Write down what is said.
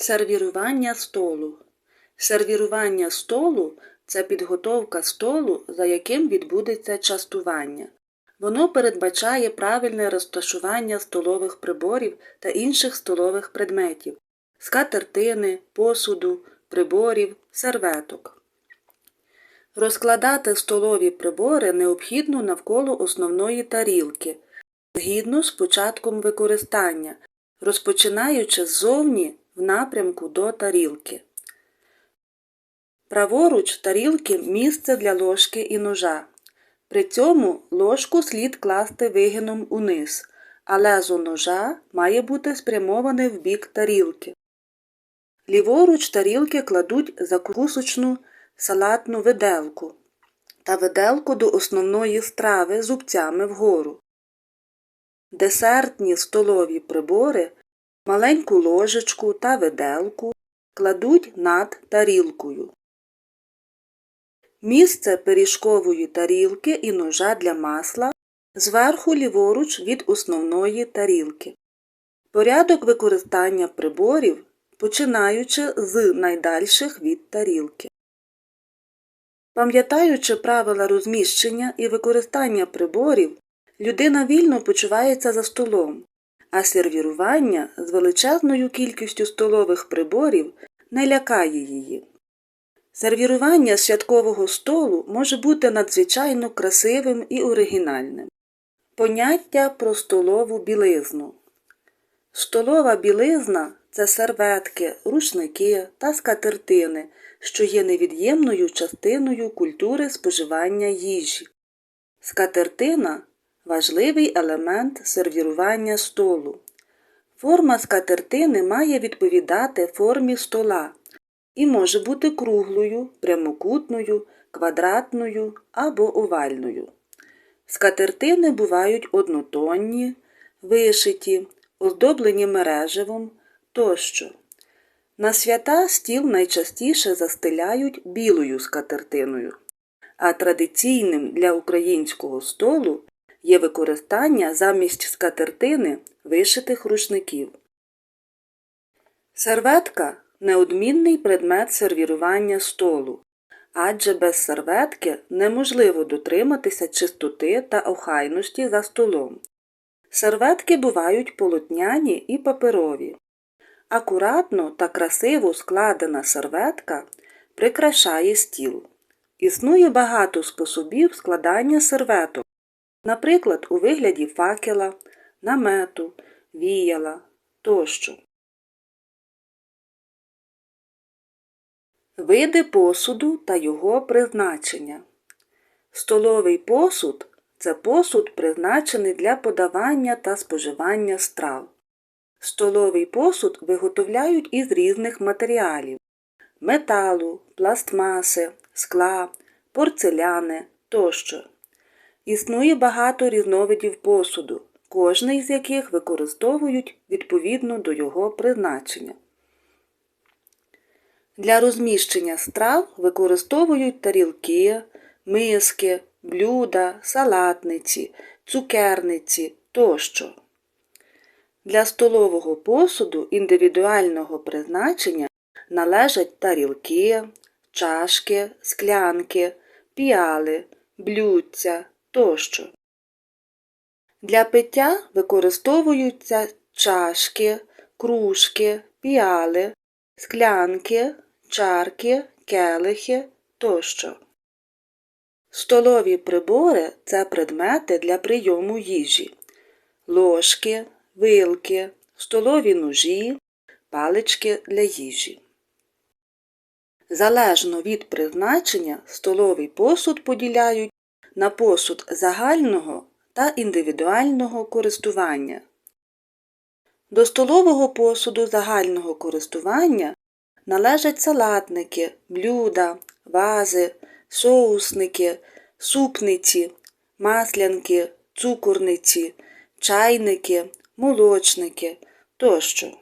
Сервірування столу. Сервірування столу це підготовка столу, за яким відбудеться частування. Воно передбачає правильне розташування столових приборів та інших столових предметів, скатертини, посуду, приборів, серветок. Розкладати столові прибори необхідно навколо основної тарілки, згідно з початком використання, розпочинаючи ззовні в напрямку до тарілки. Праворуч тарілки місце для ложки і ножа. При цьому ложку слід класти вигином униз, а лезо ножа має бути спрямоване в бік тарілки. Ліворуч тарілки кладуть закусочну салатну виделку та виделку до основної страви зубцями вгору. Десертні столові прибори, маленьку ложечку та виделку кладуть над тарілкою. Місце пиріжкової тарілки і ножа для масла зверху ліворуч від основної тарілки. Порядок використання приборів, починаючи з найдальших від тарілки. Пам'ятаючи правила розміщення і використання приборів, людина вільно почувається за столом, а сервірування з величезною кількістю столових приборів не лякає її. Сервірування святкового столу може бути надзвичайно красивим і оригінальним. Поняття про столову білизну. Столова білизна це серветки, рушники та скатертини, що є невід'ємною частиною культури споживання їжі. Скатертина важливий елемент сервірування столу. Форма скатертини має відповідати формі стола і може бути круглою, прямокутною, квадратною або овальною. Скатертини бувають однотонні, вишиті, оздоблені мереживом тощо. На свята стіл найчастіше застеляють білою скатертиною, а традиційним для українського столу є використання замість скатертини вишитих рушників. Серветка неодмінний предмет сервірування столу, адже без серветки неможливо дотриматися чистоти та охайності за столом. Серветки бувають полотняні і паперові. Акуратно та красиво складена серветка прикрашає стіл. Існує багато способів складання серветок, наприклад, у вигляді факела, намету, віяла тощо. Види посуду та його призначення. Столовий посуд це посуд, призначений для подавання та споживання страв. Столовий посуд виготовляють із різних матеріалів металу, пластмаси, скла, порцеляни тощо. Існує багато різновидів посуду, кожний з яких використовують відповідно до його призначення. Для розміщення страв використовують тарілки, миски, блюда, салатниці, цукерниці тощо. Для столового посуду індивідуального призначення належать тарілки, чашки, склянки, піали, блюдця тощо. Для пиття використовуються чашки, кружки, піали, склянки, чарки, келихи тощо. Столові прибори це предмети для прийому їжі, ложки, вилки, столові ножі, палички для їжі. Залежно від призначення столовий посуд поділяють на посуд загального та індивідуального користування. До столового посуду загального користування належать салатники, блюда, вази, соусники, супниці, маслянки, цукорниці, чайники, молочники тощо.